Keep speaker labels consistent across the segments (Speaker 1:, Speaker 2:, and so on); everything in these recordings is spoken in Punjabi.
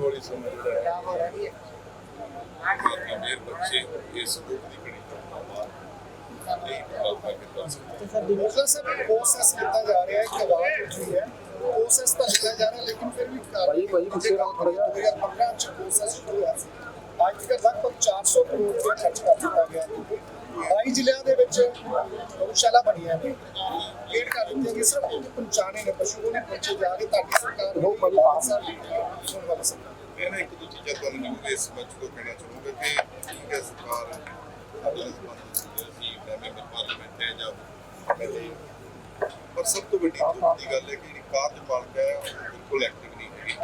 Speaker 1: ਹੌਲੀ ਸਮਾਂ ਜਿਹੜਾ ਹੈ।
Speaker 2: ਹੋ ਰਹੀ ਹੈ
Speaker 1: ਕਿ ਮੇਰੇ ਬੱਚੇ ਇਸ ਦੁੱਖ ਦੀ ਘੜੀ ਤੋਂ ਬਾਅਦ ਨਹੀਂ ਪਰਵਾਹ ਕਰ ਸਕਦੇ।
Speaker 2: ਮਤਲਬ ਸਰ ਪ੍ਰੋਸੈਸ ਕੀਤਾ ਜਾ ਰਿਹਾ ਹੈ ਕਿ ਆਵਾਜ਼ ਉੱਠ ਰਹੀ ਹੈ। ਪ੍ਰੋਸੈਸ ਤਾਂ ਲਿਖਿਆ ਜਾ ਰਿਹਾ ਲੇਕਿਨ ਫਿਰ ਵੀ ਭਾਈ ਭਾਈ ਪਿੱਛੇ ਕੰਮ ਕਰ ਗਿਆ 2015 ਚ ਪ੍ਰੋਸੈਸ ਸ਼ੁਰੂ ਹੋਇਆ ਸੀ। ਅੱਜ ਤੱਕ ਲਗਭਗ 400 ਕਰੋੜ ਰੁਪਏ ਖਰਚ ਕਰ ਦਿੱਤਾ ਗਿਆ ਹੈ। 22 ਜ਼ਿਲ੍ਹਿਆਂ ਦੇ ਵਿੱਚ ਗਊਸ਼ਾਲਾ ਬਣੀਆਂ ਨੇ ਗੇਟ ਕਰ ਦਿੱਤੇ ਗਏ ਸਿਰਫ ਉਹ ਪਹੁੰਚਾਣੇ ਨੇ ਪਸ਼ੂ ਨੇ ਪਹੁੰਚੇ ਜਾ ਕੇ ਤੁਹਾਡੀ ਸਰਕਾਰ ਬਹੁਤ ਬੜੀ ਆਸਾ ਸੁਣ ਵਾਲਾ ਸਰਕਾਰ।
Speaker 1: ਮੈਂ ਨਾ ਇੱਕ ਦੋ ਚੀਜ਼ਾਂ ਤੁਹਾਨੂੰ ਜ਼ਰੂਰ ਇਸ ਮੰਚ ਤੋਂ ਕਹਿਣਾ ਚਾਹੂੰਗਾ ਕਿ ਠੀਕ ਹੈ ਸਰਕਾਰ ਆਪਣੇ ਸੰਬੰਧ ਸੀ ਮੈਂਬਰ ਪਾਰਲੀਮੈਂਟ ਹੈ ਜਾਂ MLA, ਪਰ ਸਭ ਤੋਂ ਵੱਡੀ ਦੁੱਖ ਦੀ ਗੱਲ ਹੈ ਕਿ ਜਿਹੜੀ ਕਾਰਜਪਾਲਿਕਾ ਹੈ ਉਹ ਬਿਲਕੁਲ ਐਕਟਿਵ ਨਹੀਂ ਹੈਗੀ।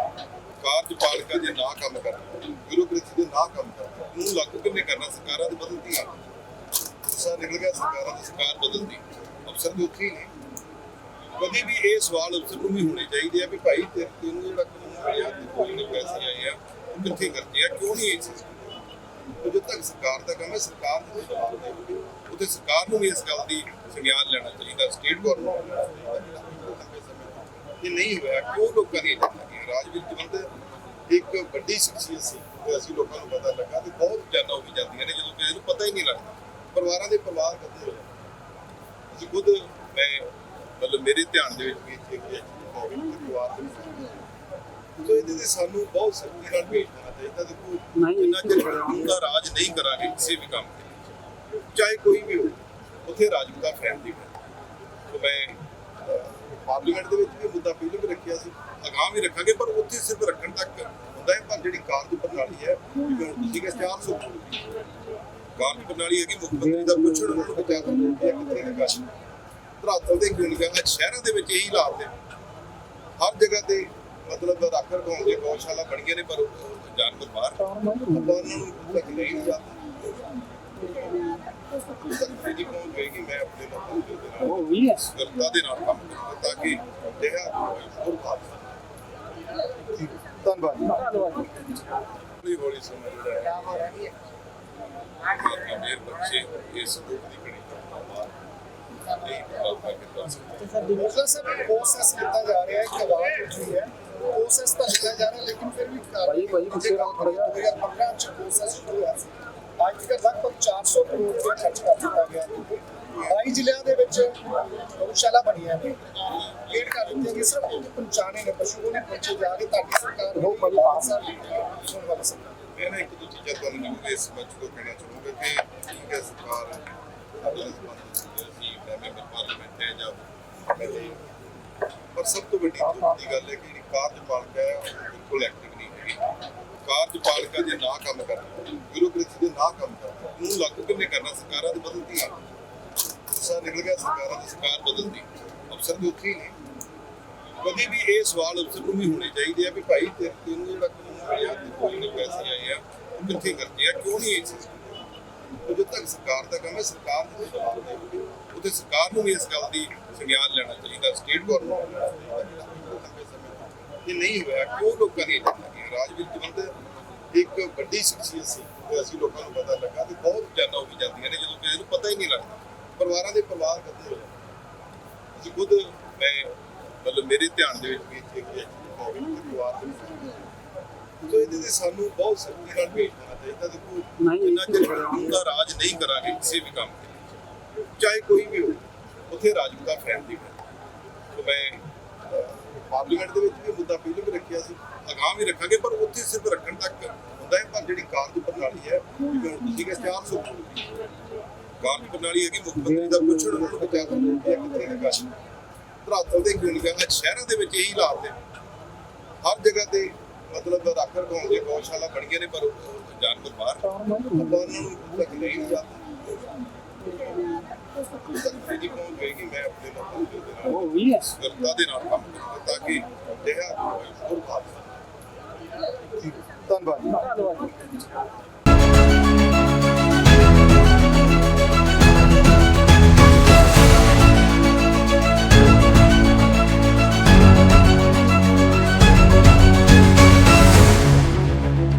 Speaker 1: ਕਾਰਜਪਾਲਿਕਾ ਜੇ ਨਾ ਕੰਮ ਕਰਦੀ ਬਿਊਰੋਕ੍ਰੇਸੀ ਦੇ ਨਾ ਕੰਮ ਕਰਦੀ ਨੂੰ ਲਾਗੂ ਕਿੰਨੇ ਕਰਨਾ, ਸਰਕਾਰਾਂ ਦੇ ਬਦਲਦੀਆਂ ਸਾ ਨਿਕਲ ਗਿਆ, ਸਰਕਾਰਾਂ ਦੀ ਸਰਕਾਰ ਬਦਲਦੀ ਅਫਸਰ ਦੇ ਉੱਥੇ ਹੀ ਨੇ। ਕਦੀ ਵੀ ਇਹ ਸਵਾਲ ਅਫਸਰ ਨੂੰ ਵੀ ਹੋਣੇ ਚਾਹੀਦੇ ਆ ਵੀ ਭਾਈ ਤੈਨੂੰ ਜਿਹੜਾ ਕਾਨੂੰਨ ਮਿਲਿਆ ਤੇ ਕੋਈ ਪੈਸੇ ਆਏ ਆ, ਉਹ ਕਿੱਥੇ ਖਰਚੇ ਆ, ਕਿਉਂ ਨਹੀਂ ਇਹ ਚੀਜ਼ ਜਦੋਂ ਤੱਕ ਸਰਕਾਰ ਦਾ ਕੰਮ ਹੈ, ਸਰਕਾਰ ਦੇ ਜਵਾਬ ਦੇਊਗੀ ਉਹਦੇ ਸਰਕਾਰ ਨੂੰ ਵੀ ਇਸ ਗੱਲ ਦੀ ਸੰਗਿਆਨ ਲੈਣਾ ਚਾਹੀਦਾ ਸਟੇਟ ਗਵਰਨਮੈਂਟ ਇਹ ਨਹੀਂ ਹੋਇਆ ਕਿਉਂ ਲੋਕਾਂ ਦੀ ਜਾਂਦੀਆਂ ਰਾਜਵੀਰ ਜਵੰਦ ਇੱਕ ਵੱਡੀ ਸ਼ਖਸੀਅਤ ਸੀ ਤੇ ਅਸੀਂ ਲੋਕਾਂ ਨੂੰ ਪਤਾ ਲੱਗਾ ਤੇ ਬਹੁਤ ਜਾਨਾਂ ਹੋ ਜਾਂਦੀਆਂ ਨੇ ਜਦੋਂ ਕਿਸੇ ਨੂੰ ਪਤਾ ਹੀ ਨਹੀਂ ਲੱਗਦਾ। ਪਰਿਵਾਰਾਂ ਦੇ ਪਰਿਵਾਰ ਕਦੇ ਹੋਏ? ਅਸੀਂ ਖੁਦ ਮੈਂ ਮਤਲਬ ਮੇਰੇ ਧਿਆਨ ਦੇ ਵਿੱਚ ਵੀ ਇੱਥੇ ਇੱਕ ਪਰਿਵਾਰ ਦੇ ਸੋ ਇਹਦੇ ਤੇ ਸਾਨੂੰ ਬਹੁਤ ਸਖਤੀ ਨਾਲ ਆਉਣਾ ਚਾਹੀਦਾ ਦੇਖੋ ਜਿੰਨਾ ਚਿਰ ਕਾਨੂੰਨ ਦਾ ਰਾਜ ਨਹੀਂ ਕਰਾਂਗੇ ਕਿਸੇ ਵੀ ਕੰਮ ਤੇ ਚਾਹੇ ਕੋਈ ਵੀ ਹੋਵੇ ਉੱਥੇ ਰਾਜਪੂਤਾ ਫੈਮਿਲੀ ਹੈ ਸੋ ਮੈਂ ਪਾਰਲੀਮੈਂਟ ਦੇ ਵਿੱਚ ਵੀ ਮੁੱਦਾ ਪਹਿਲਾਂ ਵੀ ਰੱਖਿਆ ਸੀ, ਅਗਾਂਹ ਵੀ ਰੱਖਾਂਗੇ, ਪਰ ਉੱਥੇ ਸਿਰਫ ਰੱਖਣ ਤੱਕ ਹੁੰਦਾ ਹੈ। ਪਰ ਜਿਹੜੀ ਕਾਰਜ ਪ੍ਰਣਾਲੀ ਹੈ ਜਿਵੇਂ ਤੁਸੀਂ ਕਿਹਾ 400 ਕਾਰਜ ਪ੍ਰਣਾਲੀ ਹੈਗੀ, ਮੁੱਖ ਮੰਤਰੀ ਦਾ ਪੁੱਛਣ, ਉਹਨਾਂ ਨੂੰ ਬਚਾ ਦੋ ਕਿੱਥੇ ਲੱਗਾ ਧਰਾਤਲ ਦੇ ਕਿਉਂ ਨਹੀਂ ਸ਼ਹਿਰਾਂ ਦੇ ਵਿੱਚ ਇਹੀ ਹਾਲਾਤ ਨੇ। ਹਰ ਜਗ੍ਹਾ ਤੇ ਮਤਲਬ ਰੱਖ ਰਖਾਉਣ ਦੀਆਂ ਗਊਸ਼ਾਲਾ ਬਣੀਆਂ ਨੇ, ਪਰ ਉਹ ਜਾਨਵਰ ਬਾਹਰ ਆਪਾਂ ਨੂੰ ਤੱਕ ਨਹੀਂ ਜਾਂਦੇ। ਦੀ ਪਹੁੰਚ ਹੋਏਗੀ ਮੈਂ ਆਪਣੇ ਲੋਕਾਂ ਦੇ ਦੇਣਾ
Speaker 2: ਉਹ ਵੀ ਹੈ।
Speaker 1: ਸਰਕਾਰ ਦੇ ਨਾਲ ਕੰਮ ਕਰਾਂਗਾ ਤਾਂ ਕਿ ਜਿਹੜਾ ਹੋਰ ਬਾਤ
Speaker 2: ਧੰਨਵਾਦ
Speaker 1: ਹੌਲੀ ਹੌਲੀ ਸਮਾਂ ਜਿਹੜਾ ਹੈ
Speaker 2: ਹੋ ਰਹੀ ਹੈ।
Speaker 1: ਕਿ ਮੇਰੇ ਬੱਚੇ ਇਸ ਦੁੱਖ ਦੀ ਘੜੀ ਤੋਂ ਨਹੀਂ ਕਰ ਸਕਦੇ
Speaker 2: ਮਤਲਬ ਸਰ ਪ੍ਰੋਸੈਸ ਕੀਤਾ ਜਾ ਰਿਹਾ ਹੈ ਕਿ ਆਵਾਜ਼ ਉੱਠ ਹੈ। ਪ੍ਰੋਸੈਸ ਤਾਂ ਲਿਖਿਆ ਜਾ ਰਿਹਾ ਲੇਕਿਨ ਫਿਰ ਵੀ ਭਾਈ ਭਾਈ ਪਿੱਛੇ ਕੰਮ ਕਰ ਗਿਆ 2015 ਚ ਪ੍ਰੋਸੈਸ ਸ਼ੁਰੂ ਅੱਜ ਤੱਕ ਲਗਭਗ 400 ਕਰੋੜ ਰੁਪਏ ਖਰਚ ਕਰ ਦਿੱਤਾ ਗਿਆ ਹੈ। 22 ਜ਼ਿਲ੍ਹਿਆਂ ਦੇ ਵਿੱਚ ਗਊਸ਼ਾਲਾ ਬਣੀਆਂ ਨੇ ਗੇਟ ਕਰ ਦਿੱਤੇ ਗਏ ਸਿਰਫ ਉਹ ਪਹੁੰਚਾਣੇ ਨੇ ਪਸ਼ੂ ਨੇ ਪਹੁੰਚੇ ਜਾ ਕੇ ਤੁਹਾਡੀ ਸਰਕਾਰ ਬਹੁਤ ਬੜੀ ਆਸਾ ਸੁਣ ਵਾਲਾ ਸਰਕਾਰ।
Speaker 1: ਮੈਂ ਨਾ ਇੱਕ ਦੋ ਚੀਜ਼ਾਂ ਤੁਹਾਨੂੰ ਜ਼ਰੂਰ ਇਸ ਮੰਚ ਤੋਂ ਕਹਿਣਾ ਚਾਹੂੰਗਾ ਕਿ ਠੀਕ ਹੈ ਸਰਕਾਰ ਆਪਣੇ ਮੈਂਬਰ ਪਾਰਲੀਮੈਂਟ ਹੈ ਜਾਂ MLA, ਪਰ ਸਭ ਤੋਂ ਵੱਡੀ ਦੁੱਖ ਦੀ ਗੱਲ ਹੈ ਕਿ ਜਿਹੜੀ ਕਾਰਜਪਾਲਿਕਾ ਹੈ ਉਹ ਬਿਲਕੁਲ ਐਕਟਿਵ ਨਹੀਂ ਹੈਗੀ। ਕਾਰਜਪਾਲਿਕਾ ਜੇ ਨਾ ਕੰਮ ਦੇ ਨਾ ਕੰਮ ਕਰਦੀ ਨੂੰ ਲਾਗੂ ਕਿੰਨੇ ਕਰਨਾ, ਸਰਕਾਰਾਂ ਦੇ ਬਦਲਦੀਆਂ ਸਾ ਨਿਕਲ ਗਿਆ, ਸਰਕਾਰਾਂ ਦੀ ਸਰਕਾਰ ਬਦਲਦੀ। ਅਫਸਰ ਦੇ ਉੱਥੇ ਹੀ ਨੇ। ਕਦੀ ਵੀ ਇਹ ਸਵਾਲ ਅਫਸਰ ਨੂੰ ਵੀ ਹੋਣੇ ਚਾਹੀਦੇ ਆ ਵੀ ਭਾਈ ਤੈਨੂੰ ਜਿਹੜਾ ਕਾਨੂੰਨ ਮਿਲਿਆ ਤੇ ਕੋਈ ਨੇ ਪੈਸੇ ਆਏ ਆ ਉਹ ਕਿੱਥੇ ਖਰਚੇ ਆ, ਕਿਉਂ ਨਹੀਂ ਇਹ ਜਦੋਂ ਤੱਕ ਸਰਕਾਰ ਦਾ ਕੰਮ ਹੈ, ਸਰਕਾਰ ਦੇ ਜਵਾਬ ਦੇਊਗੀ ਉਹਦੇ ਸਰਕਾਰ ਨੂੰ ਵੀ ਇਸ ਗੱਲ ਦੀ ਸੰਗਿਆਨ ਲੈਣਾ ਚਾਹੀਦਾ ਸਟੇਟ ਗਵਰਨਮੈਂਟ ਇਹ ਨਹੀਂ ਹੋਇਆ, ਕਿਉਂ ਲੋਕਾਂ ਦੀ ਜਾਂਦੀਆਂ ਰਾਜਵੀਰ ਜਵੰਦ ਇੱਕ ਵੱਡੀ ਸ਼ਖਸੀਅਤ ਸੀ ਤੇ ਅਸੀਂ ਲੋਕਾਂ ਨੂੰ ਪਤਾ ਲੱਗਾ ਤੇ ਬਹੁਤ ਜਾਨਾਂ ਹੋ ਵੀ ਜਾਂਦੀਆਂ ਨੇ ਜਦੋਂ ਕਿਸੇ ਨੂੰ ਪਤਾ ਹੀ ਨਹੀਂ ਲੱਗਦਾ ਪਰਿਵਾਰਾਂ ਦੇ ਪਰਿਵਾਰ ਕਦੇ ਹੋਏ ਅਸੀਂ ਖੁਦ ਮੈਂ ਮਤਲਬ ਮੇਰੇ ਧਿਆਨ ਦੇ ਵਿੱਚ ਵੀ ਇੱਕ ਹੋਵੇ ਕਿ ਪਰਿਵਾਰ ਦੇ ਵਿੱਚ। ਸੋ ਇਹਦੇ ਤੇ ਸਾਨੂੰ ਬਹੁਤ ਸਖਤੀ ਨਾਲ ਪੇਸ਼ ਆਉਣਾ ਚਾਹੀਦਾ। ਦੇਖੋ ਜਿੰਨਾ ਚਿਰ ਕਾਨੂੰਨ ਦਾ ਰਾਜ ਨਹੀਂ ਕਰਾਂਗੇ ਕਿਸੇ ਵੀ ਕੰਮ ਤੇ। ਚਾਹੇ ਕੋਈ ਵੀ ਹੋਵੇ ਉੱਥੇ ਰਾਜਪੂਤਾ ਫੈਮਿਲੀ ਹੈ ਮੈਂ ਪਾਰਲੀਮੈਂਟ ਦੇ ਵਿੱਚ ਵੀ ਮੁੱਦਾ ਪਹਿਲਾਂ ਵੀ ਰੱਖਿਆ ਸੀ ਅਗਾਂਹ ਵੀ ਰੱਖਾਂਗੇ ਪਰ ਉੱਥੇ ਸਿਰਫ ਰੱਖਣ ਤੱਕ ਹੁੰਦਾ ਹੈ। ਪਰ ਜਿਹੜੀ ਕਾਰਜ ਪ੍ਰਣਾਲੀ ਹੈ ਜਿਵੇਂ ਹੁਣ ਤੁਸੀਂ ਕਿਹਾ 400 ਕਾਰਜ ਪ੍ਰਣਾਲੀ ਹੈਗੀ ਮੁੱਖ ਮੰਤਰੀ ਦਾ ਪੁੱਛਣ ਉਹਨਾਂ ਨੂੰ ਬਚਾ ਦੋ ਕਿੱਥੇ ਲੱਗਾ ਧਰਾਤਲ ਦੇ ਕਿਉਂ ਨਹੀਂ ਕਹਿੰਦਾ ਸ਼ਹਿਰਾਂ ਦੇ ਵਿੱਚ ਇਹੀ ਹਾਲਾਤ ਨੇ। ਹਰ ਜਗ੍ਹਾ ਤੇ ਮਤਲਬ ਰੱਖ ਰਖਾਉਣ ਦੀਆਂ ਗਊਸ਼ਾਲਾ ਬਣੀਆਂ ਨੇ ਪਰ ਜਾਨਵਰ ਬਾਹਰ ਉਹਨਾਂ ਨੂੰ ਤੱਕ ਨਹੀਂ ਜਾਂਦੇ ਦੀ ਮੈਂ ਆਪਣੇ ਲੋਕਾਂ ਦੇ
Speaker 2: ਉਹ ਵੀ ਹੈ।
Speaker 1: ਸਰਕਾਰ ਦੇ ਨਾਲ ਕੰਮ ਤਾਂ ਕਿ ਜਿਹੜਾ ਹੋਰ ਬਾਤ
Speaker 2: ਧੰਨਵਾਦ।